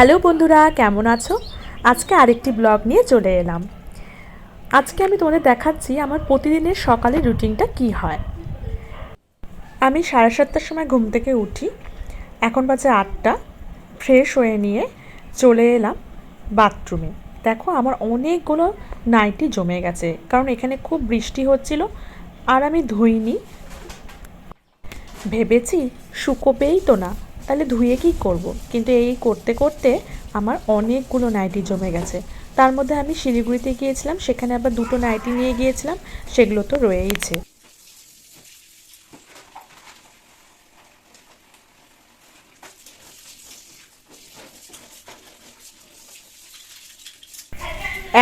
Hello বন্ধুরা, কেমন আছো? আজকে আরেকটি ব্লগ নিয়ে চলে এলাম। আজকে আমি তোমাদের দেখাচ্ছি আমার প্রতিদিনের সকালের রুটিনটা কি হয়। আমি সাড়ে সাতটার সময় ঘুম থেকে উঠি, এখন বাজে আটটা, ফ্রেশ হয়ে নিয়ে চলে এলাম বাথরুমে। দেখো আমার অনেকগুলো নাইটি জমে গেছে, কারণ এখানে খুব বৃষ্টি হচ্ছিল আর আমি ধুইনি। ভেবেছি শুকোবেই তো না। তাহলে ধুয়ে কি করব। কিন্তু এই করতে করতে আমার অনেকগুলো নাইটি জমে গেছে। তার মধ্যে আমি শিলিগুড়িতে গিয়েছিলাম, সেখানে আবার দুটো নাইটি নিয়ে গিয়েছিলাম, সেগুলো তো রয়েইছে।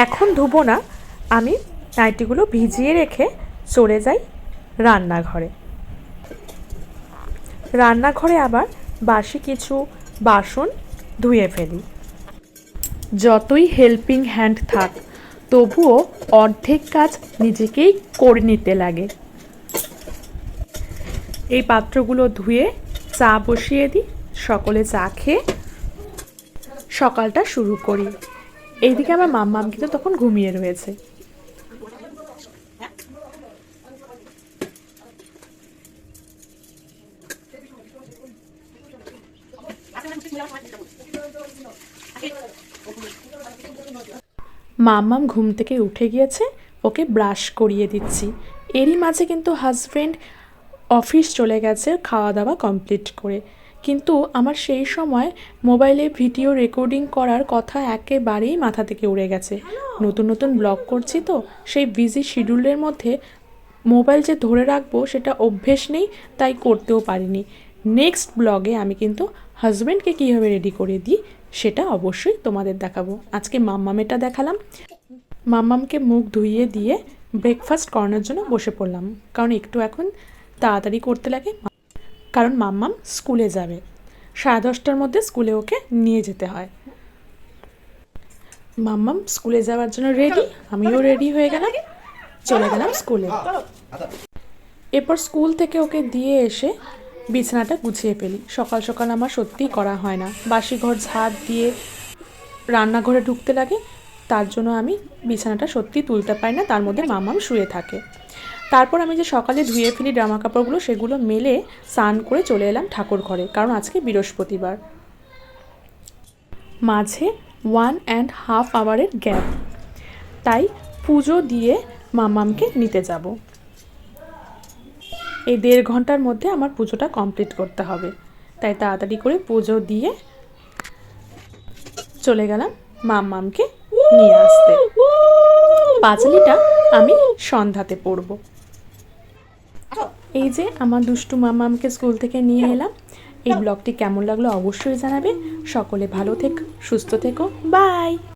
এখন ধুবো না, আমি নাইটিগুলো ভিজিয়ে রেখে চলে যাই রান্নাঘরে। রান্নাঘরে আবার বাসি কিছু বাসন ধুয়ে ফেলি। যতই হেল্পিং হ্যান্ড থাক, তবুও অর্ধেক কাজ নিজেকেই করে নিতে লাগে। এই পাত্রগুলো ধুয়ে চা বসিয়ে দিই, সকলে চা খেয়ে সকালটা শুরু করি। এইদিকে আমার মাম্মাম কিন্তু তখন ঘুমিয়ে রয়েছে। মাম্মাম ঘুম থেকে উঠে গিয়েছে, ওকে ব্রাশ করিয়ে দিচ্ছি। এরই মাঝে কিন্তু হাজব্যান্ড অফিস চলে গেছে খাওয়া দাওয়া কমপ্লিট করে। কিন্তু আমার সেই সময় মোবাইলে ভিডিও রেকর্ডিং করার কথা একেবারেই মাথা থেকে উড়ে গেছে। নতুন নতুন ব্লগ করছি তো, সেই বিজি শিডিউলের মধ্যে মোবাইল যে ধরে রাখব সেটা অভ্যেস নেই, তাই করতেও পারিনি। নেক্সট ব্লগে আমি কিন্তু হাজব্যান্ডকে কীভাবে রেডি করে দিই সেটা অবশ্যই তোমাদের দেখাবো। আজকে মাম্মামেটা দেখালাম। মাম্মামকে মুখ ধুইয়ে দিয়ে ব্রেকফাস্ট করানোর জন্য বসে পড়লাম। কারণ একটু এখন তাড়াতাড়ি করতে লাগে। কারণ মাম্মাম স্কুলে যাবে। সাড়ে দশটার মধ্যে স্কুলে ওকে নিয়ে যেতে হয়। মাম্মাম স্কুলে যাওয়ার জন্য রেডি আমিও রেডি হয়ে গেলাম। চলে গেলাম স্কুলে। এরপর স্কুল থেকে ওকে দিয়ে এসে বিছানাটা গুছিয়ে ফেলি। সকাল সকাল আমার সত্যিই করা হয় না। বাসি ঘর ঝাড় দিয়ে রান্নাঘরে ঢুকতে লাগে, তার জন্য আমি বিছানাটা সত্যি তুলতে পারি না, তার মধ্যে মামাম শুয়ে থাকে। তারপর আমি যে সকালে ধুয়ে ফেলি জামা কাপড়গুলো, সেগুলো মেলে স্নান করে চলে এলাম ঠাকুর ঘরে, কারণ আজকে বৃহস্পতিবার। মাঝে ওয়ান অ্যান্ড হাফ আওয়ারের গ্যাপ তাই পুজো দিয়ে মামামকে নিতে যাব। এই দেড় ঘণ্টার মধ্যে আমার পুজোটা কমপ্লিট করতে হবে। তাই তাড়াতাড়ি করে পুজো দিয়ে চলে গেলাম মাম্মামকে নিয়ে আসতে। পাঁচালিটা আমি সন্ধ্যাতে পড়ব। এই যে আমার দুষ্টু মাম্মামকে স্কুল থেকে নিয়ে এলাম। এই ব্লগটি কেমন লাগল অবশ্যই জানাবে। সকলে ভালো থেকো, সুস্থ থেকো। বাই!